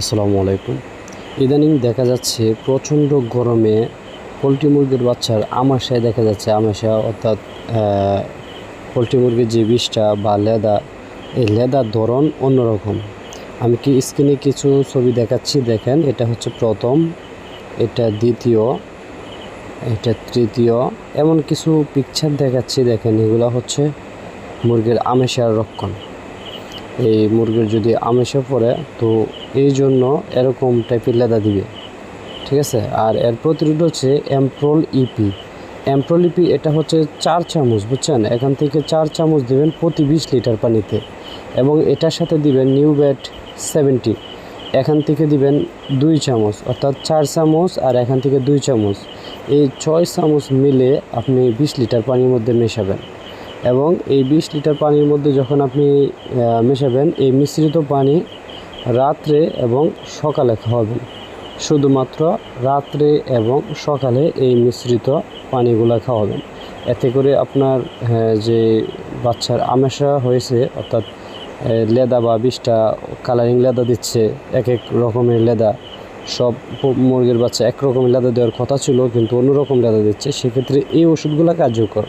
আসসালামু আলাইকুম। ইদানিং দেখা যাচ্ছে প্রচণ্ড গরমে পোলট্রি মুরগির বাচ্চার আমাশায় দেখা যাচ্ছে। আমাশা অর্থাৎ পোলট্রি মুরগির যে বিষটা বা লেদা, এই লেদার ধরন অন্যরকম। আমি কি স্ক্রিনে কিছু ছবি দেখাচ্ছি? দেখেন, এটা হচ্ছে প্রথম, এটা দ্বিতীয়, এটা তৃতীয়, এমন কিছু পিকচার দেখাচ্ছি। দেখেন, এগুলো হচ্ছে মুরগির আমেশার রক্ষণ। এই মুরগির যদি আমেশে পড়ে, তো এই জন্য এরকম টাইপের লেদা দিবে। ঠিক আছে? আর এর প্রতিরোধ হচ্ছে অ্যাম্প্রোল ইপি অ্যাম্প্রোল ইপি এটা হচ্ছে চার চামচ, বুঝছেন? এখান থেকে চার চামচ দিবেন প্রতি বিশ লিটার পানিতে। এবং এটার সাথে দিবেন নিউ ব্যাট সেভেন্টি এখান থেকে দিবেন দুই চামচ, অর্থাৎ চার চামচ আর এখান থেকে দুই চামচ। এই ছয় চামচ মিলে আপনি বিশ লিটার পানির মধ্যে মেশাবেন। এবং এই বিশ লিটার পানির মধ্যে যখন আপনি মেশাবেন এই মিশ্রিত পানি রাত্রে এবং সকালে খাওয়াবেন। শুধুমাত্র রাত্রে এবং সকালে এই মিশ্রিত পানিগুলো খাওয়াবেন। এতে করে আপনার হ্যাঁ, যে বাচ্চার আমেশা হয়েছে অর্থাৎ লেদা বা বিষটা কালারিং লেদা দিচ্ছে এক এক রকমের লেদা সব মুরগির বাচ্চা এক রকমের লেদা দেওয়ার কথা ছিল কিন্তু অন্যরকম লেদা দিচ্ছে সেক্ষেত্রে এই ওষুধগুলো কার্যকর।